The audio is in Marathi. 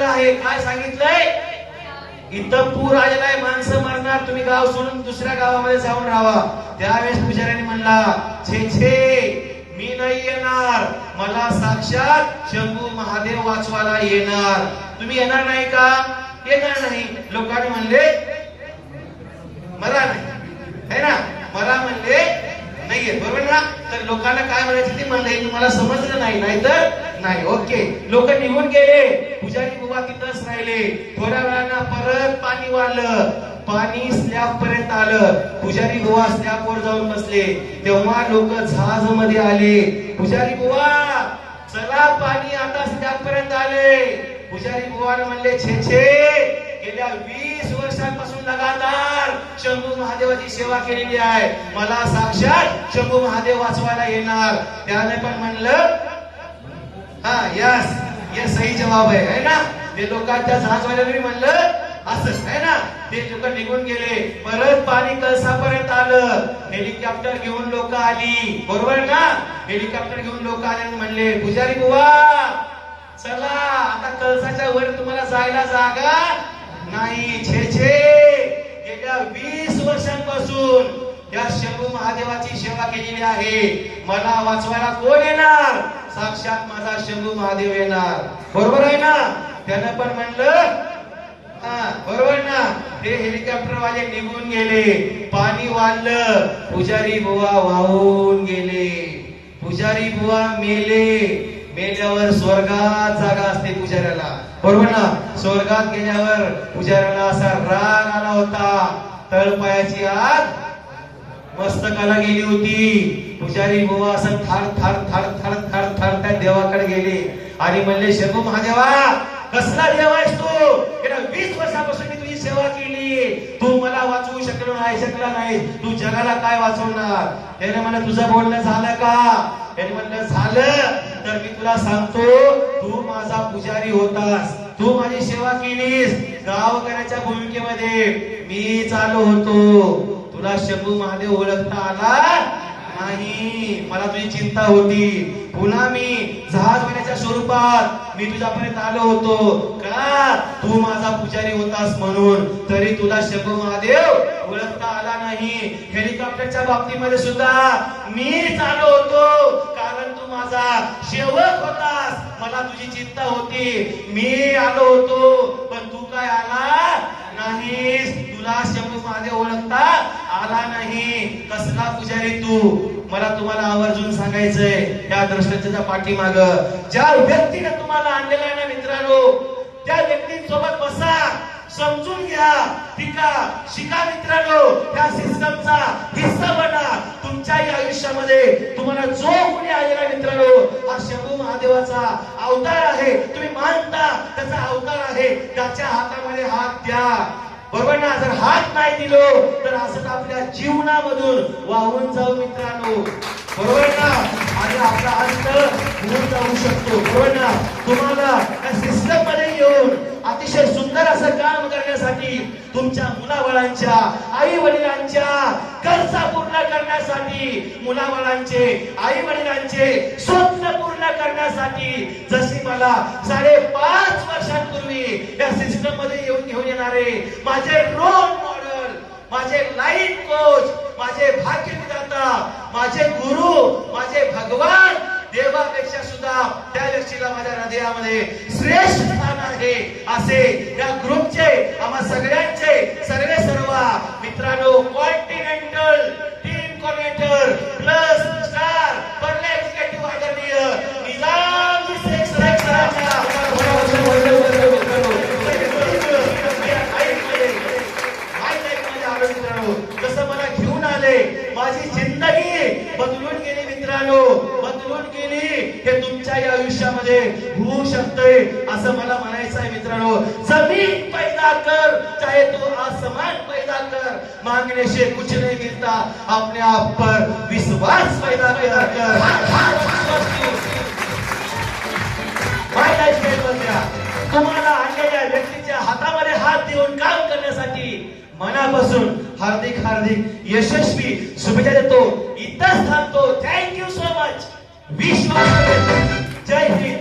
सांगितलेलं आहे. काय सांगितलंय? इथं पूर आलेला आहे. माणसं मरणार. तुम्ही गाव सोडून दुसऱ्या गावामध्ये जाऊन राहा. त्यावेळेस पुजाऱ्याने म्हणला छे छे मी नाही येणार. मला साक्षात शंभू महादेव वाचवायला येणार. तुम्ही येणार नाही का? येणार नाही. लोकांनी म्हणले मला नाही. है ना? मला म्हणले नाहीये बरोबर ना? तर लोकांना काय म्हणायचं ते म्हणलं हे तुम्हाला समजलं नाही नाहीतर नाही. ओके. लोक निघून गेले. पुजारी बुवा तिथंच राहिले. थोड्या वेळानं परत पाणी वाढलं पाणी स्लॅब पर्यंत आलं. पुजारी बुवा स्लॅब वर जाऊन बसले. तेव्हा लोक जहाजमध्ये आले. पुजारी बुवा चला पाणी आता स्लॅब पर्यंत आले. पुजारी बुवा म्हणले छे छे गेल्या वीस वर्षांपासून लगातार शंभू महादेवाची सेवा केलेली आहे. मला साक्षात शंभू महादेव वाचवायला येणार. त्याने पण म्हणलं हा यस यस सही जवाब आहे. है ना? ते लोकांच्या जहाजवाल्याने म्हणलं असंच आहे ना? ते लोक निघून गेले. परत पाणी कळसापर्यंत आलं. हेलिकॉप्टर घेऊन लोक आली. बरोबर ना? हेलिकॉप्टर घेऊन लोक आले आणि म्हणले पुजारी बुवा चला आता कळसाच्या वर तुम्हाला जायला जागा नाही छे छे. गेल्या वीस वर्षांपासून या शंभू महादेवाची सेवा केलेली आहे. मला वाचवायला कोण येणार? साक्षात माझा शंभू महादेव येणार. बरोबर आहे ना? त्यानं पण म्हणलं हा बरोबर ना? ते हेलिकॉप्टर वाले निघून गेले. पाणी वाढलं. पुजारी बुवा वाहून गेले. पुजारी बुवा मेले. मेल्यावर स्वर्गात जागा असते पुजाऱ्याला. बरोबर ना? स्वर्गात गेल्यावर पुजाऱ्याला असा राग आला होता. तळपायाची आग मस्तकाला गेली होती. पुजारी बुवा असं थार थार थार थार थार थार त्या देवाकडे गेले. आणि म्हणले शंभू महादेवा कसला देव आहेस तू? गेल्या वीस वर्षापासून मी तुझी सेवा केली. तू मला वाचवू शकलो नाही शकला नाही. तू जगाला काय वाचवणार? त्याने म्हणलं तुझं बोलणं झालं का? त्याने म्हणलं झालं. तर मी तुला सांगतो तू माझा पुजारी होतास. तू माझी सेवा केलीस. गावकऱ्याच्या भूमिकेमध्ये मी चालू होतो. तुला शंभू महादेव ओळखता आला? नाही. मला तुझी चिंता होती. पुन्हा मी जहाज होण्याच्या स्वरूपात मी तुझ्यापर्यंत आलो होतो. का? तू माझा पुजारी होतास म्हणून. तरी तुला शंभू महादेव ओळखता आला नाही. हेलिकॉप्टरच्या बाबतीमध्ये सुद्धा मी माझा सेवक होतास. मला तुझी चिंता होती. मी आलो होतो पण तू काय आला नाहीस. तुला शंभू माझे ओळखता? आला नाही. कसला पुजारी तू? मला तुम्हाला आवर्जून सांगायचंय त्या द्रष्टाच्या पाठीमाग. ज्या व्यक्तीने तुम्हाला आणलेला आहे ना मित्रांनो त्या व्यक्तींसोबत बसा. समजून घ्या. टीका शिका मित्रांनो. त्या सिस्टमचा हिस्सा बना. आयुष्यामध्ये तुम्हाला जो कोणी आलेला मित्रांनो हा शंभू महादेवाचा अवतार आहे. तुम्ही मानता त्याचा अवतार आहे. त्याच्या हातामध्ये हात द्या. बरोबर ना? जर हात नाही दिलो तर असं आपल्या जीवनामधून वाहून जाऊ मित्रांनो. बरोबर ना? आणि आपला अंत होऊन जाऊ शकतो. बरोबर ना? तुम्हाला त्या सिस्टममध्ये येऊन अतिशय सुंदर असं काम करण्यासाठी तुमच्या मुलाबाळांच्या आई वडिलांच्या करण्यासाठी मुलाबाळांचे आई वडिलांचे स्वप्न पूर्ण करण्यासाठी जशी मला साडेपाच वर्षांपूर्वी या सिस्टममध्ये येऊन घेऊन येणारे माझे रोल मॉडेल माझे लाईफ कोच माझे भाग्यविधाता माझे गुरु माझे भगवान देवापेक्षा सुद्धा त्या व्यक्तीला माझ्या हृदयामध्ये श्रेष्ठ स्थान आहे असे या ग्रुपचे आम्हा सगळ्यांचे आयुष्यामध्ये होऊ शकतंय असं मला म्हणायचं आहे मित्रांनो. जमीन पैदा कर चाहे तू आसमान पैदा कर मांगने से कुछ नहीं मिलता अपने आप पर विश्वास पैदा पैदा कर तुम्हाला आणलेल्या व्यक्तीच्या हातामध्ये हात देऊन काम करण्यासाठी मनापासून हार्दिक हार्दिक यशस्वी शुभेच्छा देतो. इथंच थांबतो. Thank you so much Vishwas. Jai Hind.